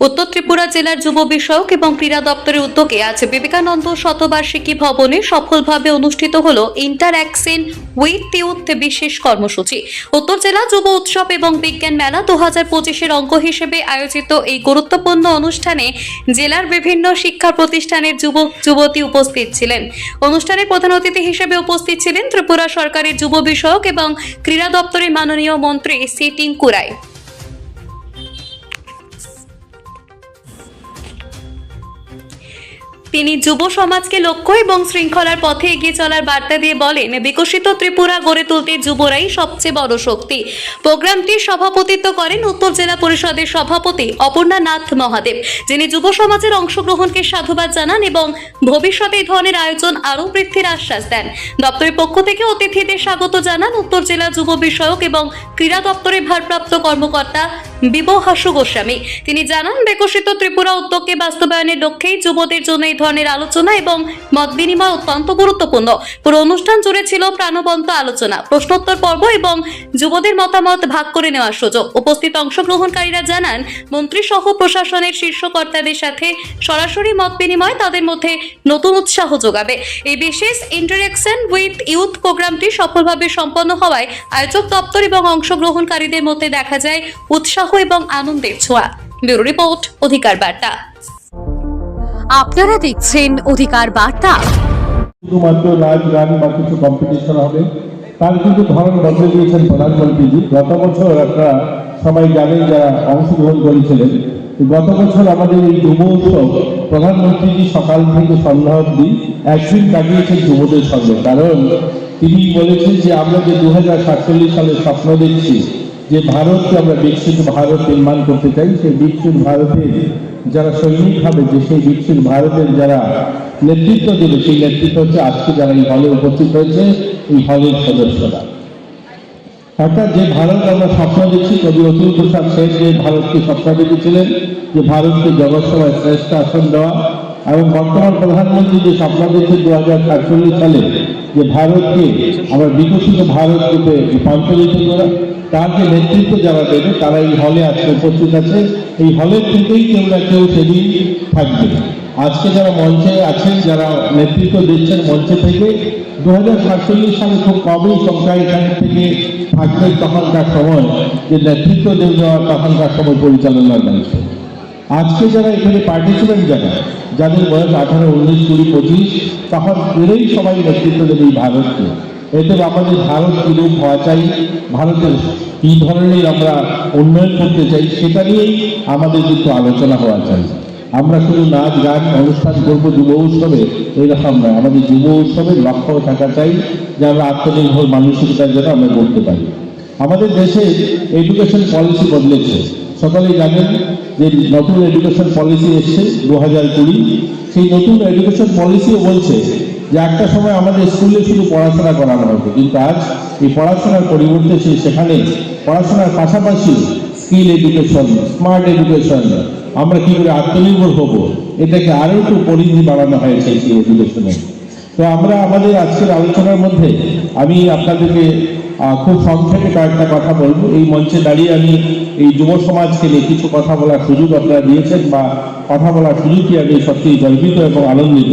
উত্তর ত্রিপুরা জেলার যুব বিষয়ক এবং ক্রীড়া দপ্তরের উদ্যোগে আজ বিবেকানন্দ শতবার্ষিকী ভবনে সফলভাবে অনুষ্ঠিত হল ইন্টার অ্যাক্সিন উইথ ইউথ বিশেষ কর্মসূচি। উত্তর জেলা যুব উৎসব এবং বিজ্ঞান মেলা দু হাজার পঁচিশের অঙ্গ হিসেবে আয়োজিত এই গুরুত্বপূর্ণ অনুষ্ঠানে জেলার বিভিন্ন শিক্ষা প্রতিষ্ঠানের যুবক যুবতী উপস্থিত ছিলেন। অনুষ্ঠানের প্রধান অতিথি হিসেবে উপস্থিত ছিলেন ত্রিপুরা সরকারের যুব বিষয়ক এবং ক্রীড়া দপ্তরের মাননীয় মন্ত্রী সিটিং টিঙ্কু তিনি যুব সমাজকে লক্ষ্য এবং শৃঙ্খলার পথে এগিয়ে চলার বার্তা দিয়ে বলেন, বিকশিত ত্রিপুরা গড়ে তুলতে যুবরাই সবচেয়ে বড় শক্তি। প্রোগ্রামটির সভাপতিত্ব করেন উত্তর জেলা পরিষদের সভাপতি অপর্ণা নাথ মহাদেব, যিনি যুব সমাজের অংশগ্রহণকে সাধুবাদ জানান এবং ভবিষ্যতে এই ধরনের আয়োজন আরও বৃদ্ধির আশ্বাস দেন। দপ্তরের পক্ষ থেকে অতিথিদের স্বাগত জানান উত্তর জেলা যুব বিষয়ক এবং ক্রীড়া দপ্তরের ভারপ্রাপ্ত কর্মকর্তা বিবহাসু গোস্বামী। তিনি জানান, বিকশিত ত্রিপুরা উদ্যোগকে বাস্তবায়নের লক্ষ্যেই যুবদের জন্য এই ধরনের আলোচনা এবং মত বিনিময় অত্যন্ত গুরুত্বপূর্ণ। পুরো অনুষ্ঠান জুড়ে ছিল প্রাণবন্ত আলোচনা, প্রশ্নোত্তর পর্ব এবং যুবদের মতামত ভাগ করে নেওয়ার সুযোগ। উপস্থিত অংশগ্রহণকারীরা জানান মন্ত্রী সহ প্রশাসনের শীর্ষ কর্তাদের সাথে সরাসরি মত বিনিময় তাদের মধ্যে নতুন উৎসাহ যোগাবে। এই বিশেষ ইন্টারেকশন উইথ ইউথ প্রোগ্রামটি সফলভাবে সম্পন্ন হওয়ায় আয়োজক দপ্তর এবং অংশগ্রহণকারীদের মধ্যে দেখা যায় উৎসাহ এবং আনন্দের ছোঁয়া। ব্যুরো রিপোর্ট অধিকার বার্তা। আপনারা দেখছেন অধিকার বার্তা। শুধুমাত্র নাচ গান বা কিছু কম্পিটিশন হবে তার কিন্তু ধরন বদলে দিয়েছেন প্রধানমন্ত্রীজি গত বছর আপনারা সবাই জানেন যারা অংশগ্রহণ করেছিলেন গত বছর আমাদের এই যুব উৎসব প্রধানমন্ত্রীজি সকাল থেকে সন্ধ্যা অবধি একদিন কাটিয়েছেন যুবদের সঙ্গে। কারণ তিনি বলেছেন যে আমরা যে দু হাজার সাতচল্লিশ সালে স্বপ্ন দেখছি যে ভারতকে আমরা বিকশিত ভারত নির্মাণ করতে চাই, সেই বিকশিত ভারতের যারা সৈনিক হবে, যে সেই বিকশিত ভারতের যারা নেতৃত্ব দেবে, সেই নেতৃত্ব হচ্ছে আজকে যারা এই হলে উপস্থিত হয়েছে, এই হলের সদস্যরা। অর্থাৎ যে ভারত আমরা স্বপ্ন দেখছি, কবি অতুল প্রসাদ সেন যে ভারতকে স্বপ্ন দেখেছিলেন, যে ভারতকে জগৎসভায় শ্রেষ্ঠ আসন দেওয়া এবং বর্তমান প্রধানমন্ত্রী যে স্বপ্ন দেখছেন দু হাজার সালে, যে ভারতকে, আমরা বিকশিত ভারত রূপে রূপান্তরিত করা যে নেতৃত্ব যারা দেবে তারা এই হলে আজকে উপস্থিত আছে। এই হলের থেকেই কেউ না কেউ সেদিন থাকবে। আজকে যারা মঞ্চে আছেন, যারা নেতৃত্ব দিচ্ছেন মঞ্চে থেকে দু হাজার সাতচল্লিশ সালে খুব কমই সংখ্যা এখান থেকে থাকবে তখনকার সময়। যে নেতৃত্ব দেওয়া তখনকার সময় পরিচালনার দায়িত্ব আজকে যারা এখানে পার্টিসিপেন্ট যারা, যাদের বয়স আঠারো, উনিশ, কুড়ি, পঁচিশ, তখন এরাই সবাই নেতৃত্ব দেবে এই ভারতকে। এতে আমাদের ভারত কিরূপ হওয়া চাই ভারতের কী ধরনের আমরা উন্নয়ন করতে চাই সেটা নিয়েই আমাদের কিন্তু আলোচনা হওয়া চাই। আমরা শুধু নাচ, গান, অনুষ্ঠান করব যুব উৎসবে এইরকম নয়। আমাদের যুব উৎসবের লক্ষ্য থাকা চাই, যে আমরা আত্মনির্ভর মানসিকতার জন্য আমরা করতে পারি। আমাদের দেশে এডুকেশন পলিসি বদলেছে। সকলেই জানেন যে নতুন এডুকেশন পলিসি এসছে দু হাজার কুড়ি। সেই নতুন এডুকেশন পলিসিও বলছে যে একটা সময় আমাদের স্কুলে শুধু পড়াশোনা করানো হতো, কিন্তু আজ এই পড়াশোনার পরিবর্তে সে সেখানে পড়াশোনার পাশাপাশি স্কিল এডুকেশন স্মার্ট এডুকেশন আমরা কি করে আত্মনির্ভর হব, এটাকে আরও একটু পরিধি বাড়ানো হয়েছে সেই এডুকেশনে তো আমরা আমাদের আজকের আলোচনার মধ্যে আমি আপনাদেরকে খুব সংক্ষেপে কয়েকটা কথা বলব। এই মঞ্চে দাঁড়িয়ে আমি এই যুব সমাজকে নিয়ে কিছু কথা বলার সুযোগ আপনারা দিয়েছেন বা কথা বলার সুযোগই আমি সত্যিই গর্বিত এবং আনন্দিত।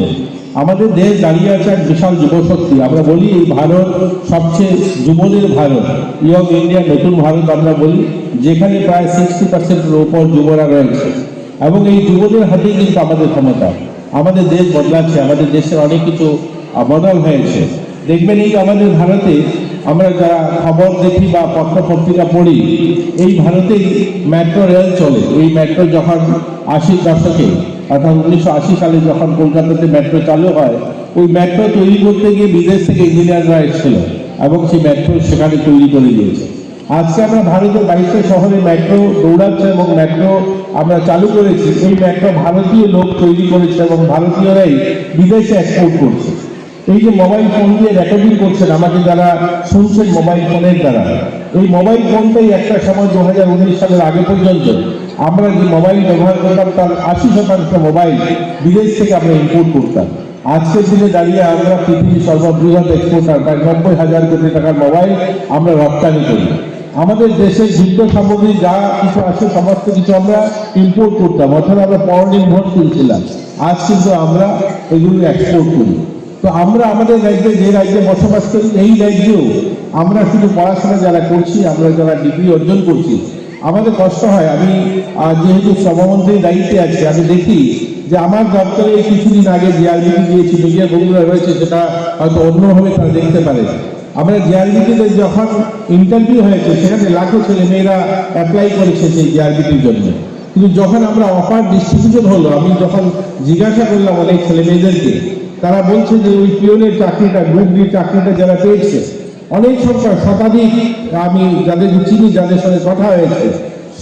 আমাদের দেশ দাঁড়িয়ে আছে এক বিশাল যুবশক্তি। আমরা বলি এই ভারত সবচেয়ে যুবদের ভারত, ইয়ং ইন্ডিয়া, নতুন ভারত আমরা বলি, যেখানে প্রায় সিক্সটি পার্সেন্টের উপর যুবরা রয়েছে। এবং এই যুবদের হাতেই কিন্তু আমাদের ক্ষমতা। আমাদের দেশ বদলাচ্ছে, আমাদের দেশের অনেক কিছু বদল হয়েছে। দেখবেন এই আমাদের ভারতে আমরা যারা খবর দেখি বা পত্র পত্রিকা পড়ি, এই ভারতেই মেট্রো রেল চলে। এই মেট্রো যখন আশির দশকে অর্থাৎ উনিশশো আশি সালে যখন কলকাতাতে মেট্রো চালু হয়, ওই মেট্রো তৈরি করতে গিয়ে বিদেশ থেকে ইঞ্জিনিয়াররা এসেছিল এবং সেই মেট্রো সেখানে তৈরি করে দিয়েছে। আজকে আমরা ভারতের বাইশটা শহরে মেট্রো দৌড়াচ্ছে এবং মেট্রো আমরা চালু করেছি। সেই মেট্রো ভারতীয় লোক তৈরি করেছে এবং ভারতীয়রাই বিদেশে এক্সপোর্ট করছে। এই যে মোবাইল ফোন দিয়ে রেকর্ডিং করছেন আমাকে যারা শুনছেন মোবাইল ফোনের দ্বারা, এই মোবাইল ফোনটাই একটা সময় দু হাজার উনিশ সালের আগে পর্যন্ত আমরা যে মোবাইল ব্যবহার করতাম, তার আশি শতাংশ মোবাইল বিদেশ থেকে আমরা ইম্পোর্ট করতাম। আজকের দিনে দাঁড়িয়ে আমরা পৃথিবীর সর্ববৃহৎ এক্সপোর্টার প্রায় নব্বই হাজার কোটি টাকার মোবাইল আমরা রপ্তানি করি। আমাদের দেশের যুদ্ধ সামগ্রী যা কিছু আছে, সমস্ত কিছু আমরা ইম্পোর্ট করতাম। অর্থাৎ আমরা পরনির্ভর ছিলাম আজ কিন্তু আমরা এগুলো এক্সপোর্ট করি। তো আমরা আমাদের রাজ্যে, যে রাজ্যে বসবাস করি, এই রাজ্যেও আমরা শুধু পড়াশোনা যারা করছি, আমরা যারা ডিগ্রি অর্জন করছি, আমাদের কষ্ট হয়। আমি যেহেতু শ্রমমন্ত্রীর দায়িত্বে আছি, আমি দেখি যে আমার দপ্তরে কিছুদিন আগে জিআরবিটি দিয়েছি মিডিয়া বন্ধুরা রয়েছে, সেটা হয়তো অন্যভাবে তারা দেখতে পারে। আমরা জিআরবিটিতে যখন ইন্টারভিউ হয়েছে, সেখানে লাখো ছেলে মেয়েরা অ্যাপ্লাই করেছে সেই জিআরবিটির জন্য। কিন্তু যখন আমরা অফার ডিস্ট্রিবিউশন হলো, আমি যখন জিজ্ঞাসা করলাম অনেক ছেলে মেয়েদেরকে তারা বলছে যে ওই পিওনের চাকরিটা গ্রুপ ডি চাকরিটা যারা পেয়েছে, অনেক সংখ্যা শতাধিক, আমি যাদের চিনি, যাদের সঙ্গে কথা হয়েছে,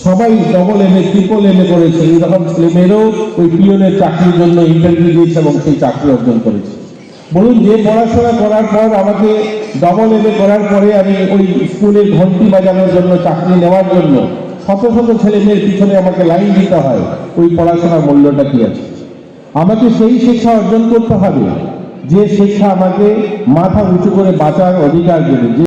সবাই double M A triple M A করেছে। এইরকম ছেলে মেয়েরাও ওই পিওনের চাকরির জন্য ইন্টারভিউ দিয়েছে এবং সেই চাকরি অর্জন করেছে। বলুন, যে পড়াশোনা করার পর আমাকে ডবল এম এ করার পরে আমি ওই স্কুলের ঘন্টি বাজানোর জন্য, চাকরি নেওয়ার জন্য শত শত ছেলে মেয়ের পিছনে আমাকে লাইন দিতে হয়। ওই পড়াশোনার মূল্যটা কি আছে? আমাকে সেই শিক্ষা অর্জন করতে হবে। যে শিক্ষা আমাকে মাথা উঁচু করে বাঁচার অধিকার দেবে।